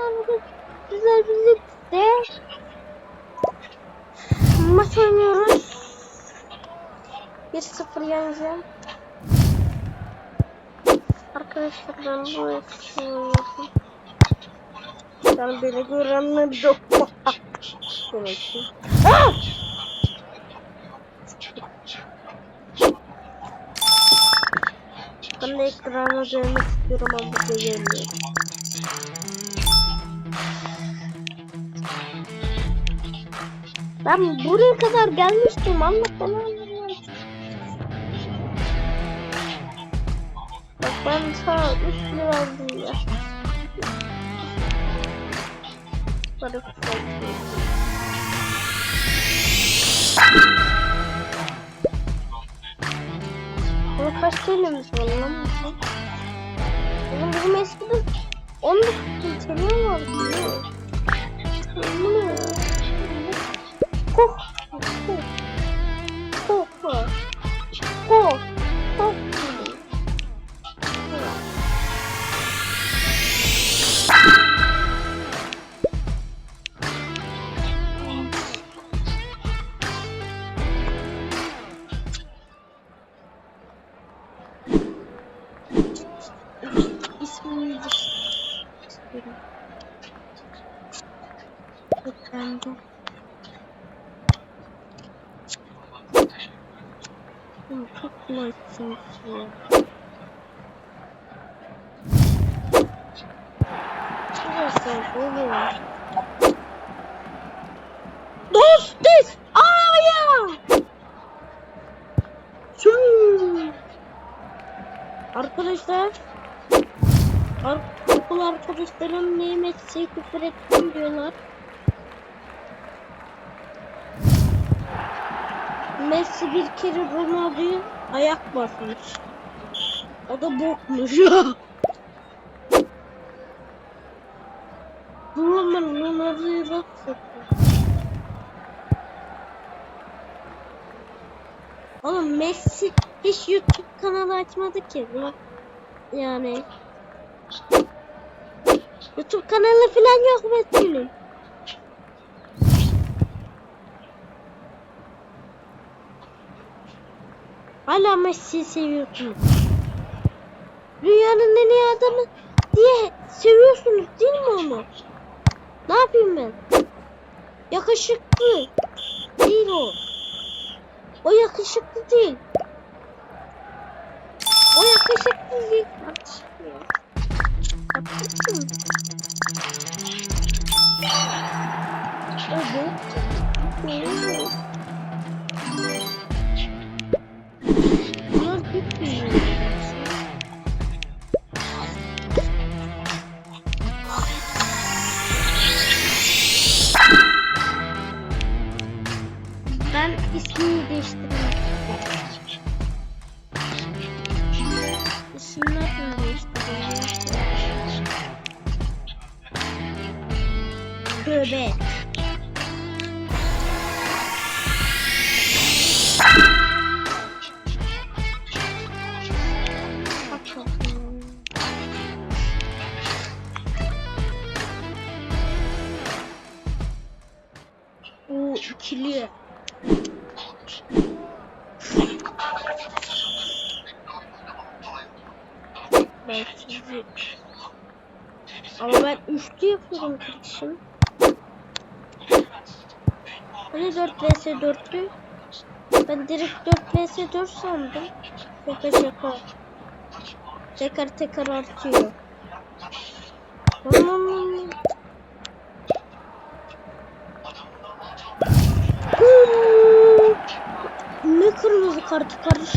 arkadaşlar bugün güzel birlikte maç oynuyoruz. 1-0 yeneceğim. Arkadaşlar ben bu eski oynuyorum. Sen beni görenler yok. Ah! Ben de ekrana dönmek istiyorum ama bu gelmiyor. Ben buraya kadar gelmiştim belanı versin. Bak ben sağ üst verdim ya. Barış Bunu kaç TL'miz var lan bizim? Oğlum bizim eskiden 19 TL vardı. Bu ne Oğlum çok kolaysınız ya. Şurası oğlum. Dostuz! Aya! Arkadaşlar Ar okul arkadaşlarım Mehmet'e küfür ettim diyorlar. Messi bir kere Ronaldo'yu ayak basmış. O da bokmuş. Durun ben Ronaldo'yu bak Oğlum Messi hiç YouTube kanalı açmadı ki. Yani YouTube kanalı falan yok Mesut'un. Hala Messi'yi seviyorsunuz. Dünyanın en iyi adamı diye seviyorsunuz değil mi onu? Ne yapayım ben? Yakışıklı değil o. O yakışıklı değil. O yakışıklı değil. Kardeşim ya. Yakışıklı. İkili. Ben. Ama ben üçlü yapıyorum kardeşim. Hani 4 vs 4'lü? Ben direkt 4 vs 4 sandım. Şaka şaka. Tekrar tekrar artıyor. Hmm. Kartı kardeş?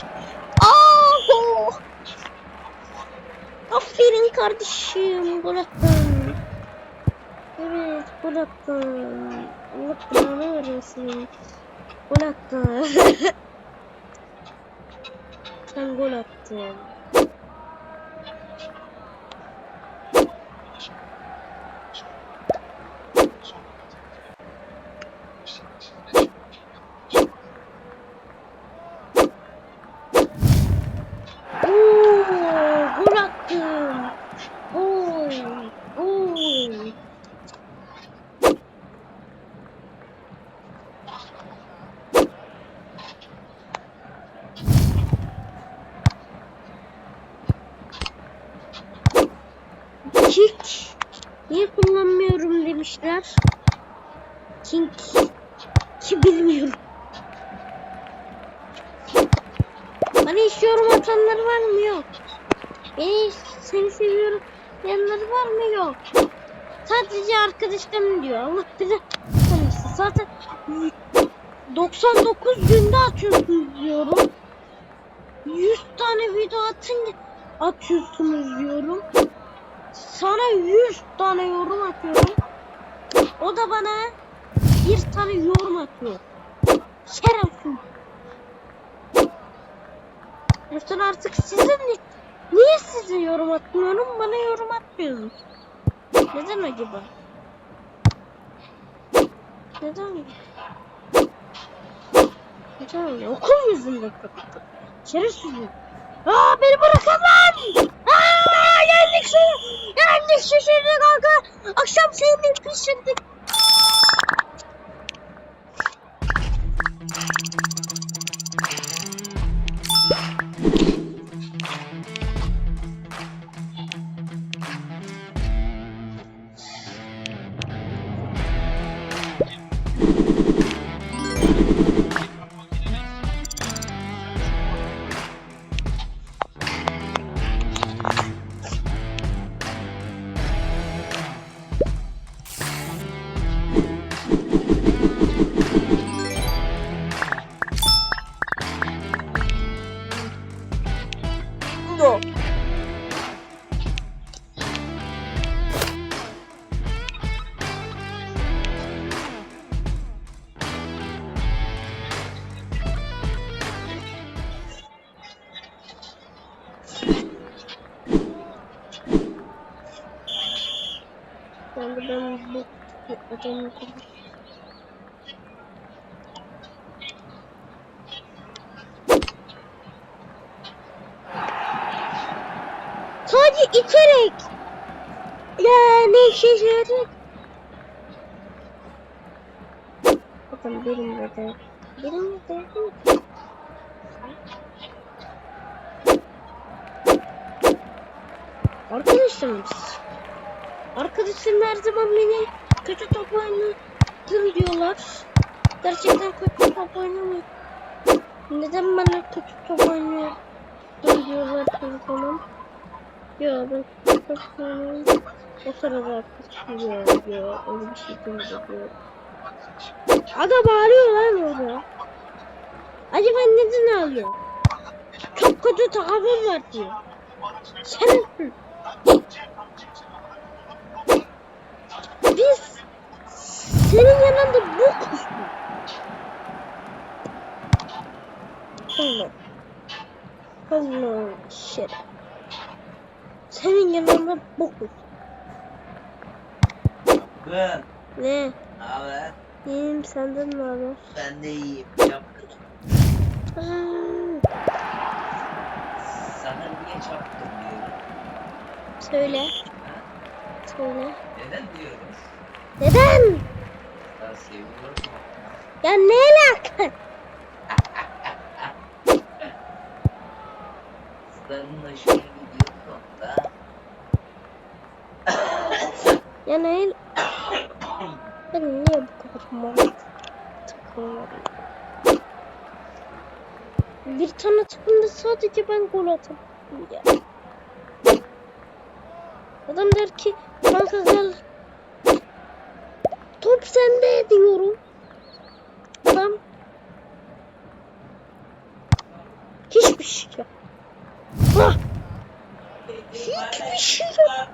Aa! oh! Aferin kardeşim. Gol attın. Evet gol attın. Allah belanı vermesin. Gol attın. Sen gol attın. Oo, gol attım. Gol. Gol. Kick. Niye kullanmıyorum demişler. King. Ki bilmiyorum. Bana hiç yorum atanlar var mı? Yok. Beni seni seviyorum diyenler var mı? Yok. Sadece arkadaşlarım diyor. Allah bize tanırsın. Zaten 99 günde atıyorsunuz diyorum. 100 tane video atınca atıyorsunuz diyorum. Sana 100 tane yorum atıyorum. O da bana bir tane yorum atıyor. Şerefsiz. Lütfen artık sizin ni- niye size yorum atmıyorum bana yorum atmıyorsunuz? Neden acaba? Neden? Neden? Okul yüzünden kapattım. Şerefsizim. Aa beni bırakın lan! Aa yendik seni! Yendik şişirdik kanka! Akşam seni pişirdik. Sadece iterek. Yani şişirerek. Bakın benim de. Benim. Arkadaşlarım siz. Arkadaşlarım her zaman beni kötü top oynadın diyorlar. Gerçekten kötü top oynamıyor. Neden bana kötü top oynuyor diyorlar her zaman. Yo ben çok sevmiyorum. O sırada arkadaşım diyor diyor. Öyle bir şey diyor. Aga bağırıyor lan orada. Acaba neden ağlıyor? Çok kötü tahammül var diyor. Sen yanında bu kustuk. Allah. Allah şeref. Senin yanında bokuz. Ben. Ne? Haber? İyiyim senden ne haber? Ben de iyiyim. Çapkın. Sana niye çapkın diyorum? Söyle. Söyle. Neden diyoruz? Neden? Ben seviyorum. Ya ne alaka? Senin hoşuna gidiyor da. Ya ne? Ben niye bu kadar takılıyorum? Bir tane takımda sadece ben gol ya. Adam der ki kanka gel top sende diyorum. Adam hiçbir şey yok. Ah! Hiçbir şey yok.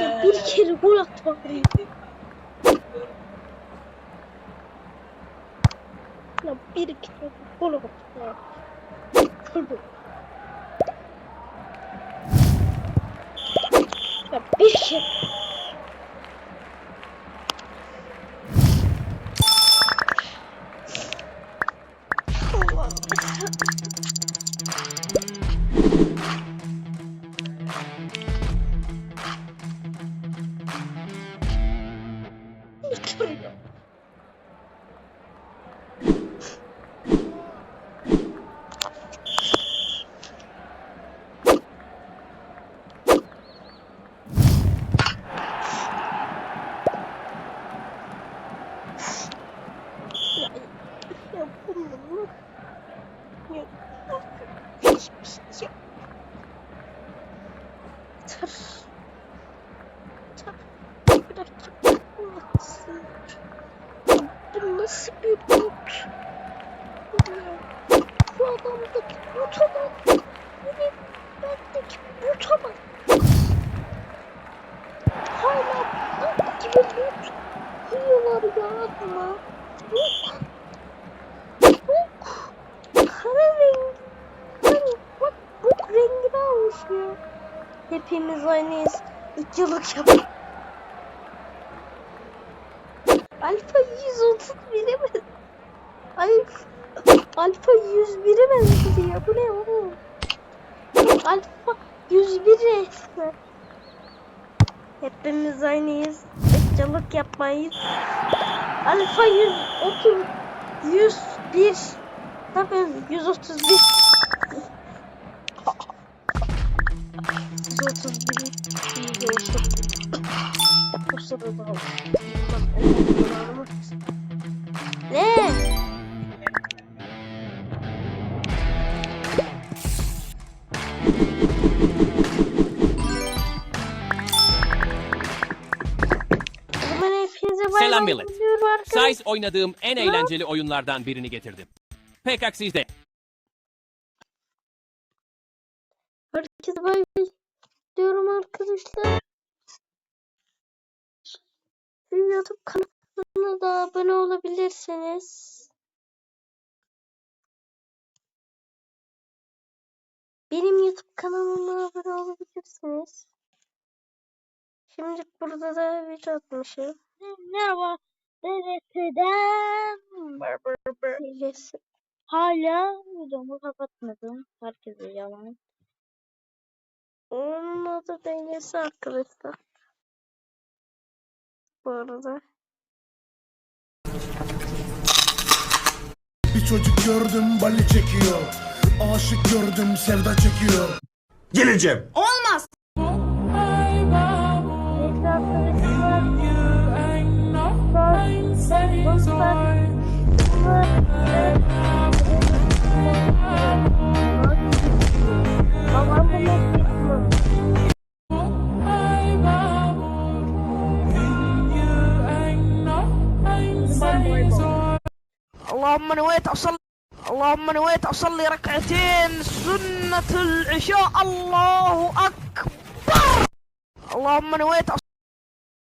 Ya bir kere gol at bakayım. Ya bir kere gol at ya. Şurada. Ya bir kere. Sus. Pis, pis. Yeter. Yeter. Bir dakika. Bu nasıl bir bot? Bu adamdaki bota bak. Bu bir bendeki bota bak. Hala bot gibi bot. Kıyılar yaratma. Bot. Almış ya. Hepimiz aynıyız. İkilik yap. Alfa 131'e mi? Alfa, Alfa 101'e benzedi ya. Bu ne oğlum? Alfa 101 resmen. Hepimiz aynıyız. Irkçılık yapmayız. Alfa 130 101 Tabii 131 131 iyi olsun. O sırada. Ne? Selam millet. Size oynadığım en eğlenceli oyunlardan birini getirdim. Pekak sizde. Herkese bay bay diyorum arkadaşlar. YouTube kanalına da abone olabilirsiniz. Benim YouTube kanalıma abone olabilirsiniz. Şimdi burada da video atmışım. Merhaba. DRT'den. Hala videomu kapatmadım. Herkese yalan. Adı Hilesi arkadaşlar. Bu arada. Bir çocuk gördüm bali çekiyor Aşık gördüm sevda çekiyor Geleceğim Neyse arkadaşlar. Dostlar. اللهم نويت أصلي اللهم نويت أصلي ركعتين سنة العشاء. الله أكبر. اللهم نويت أصلي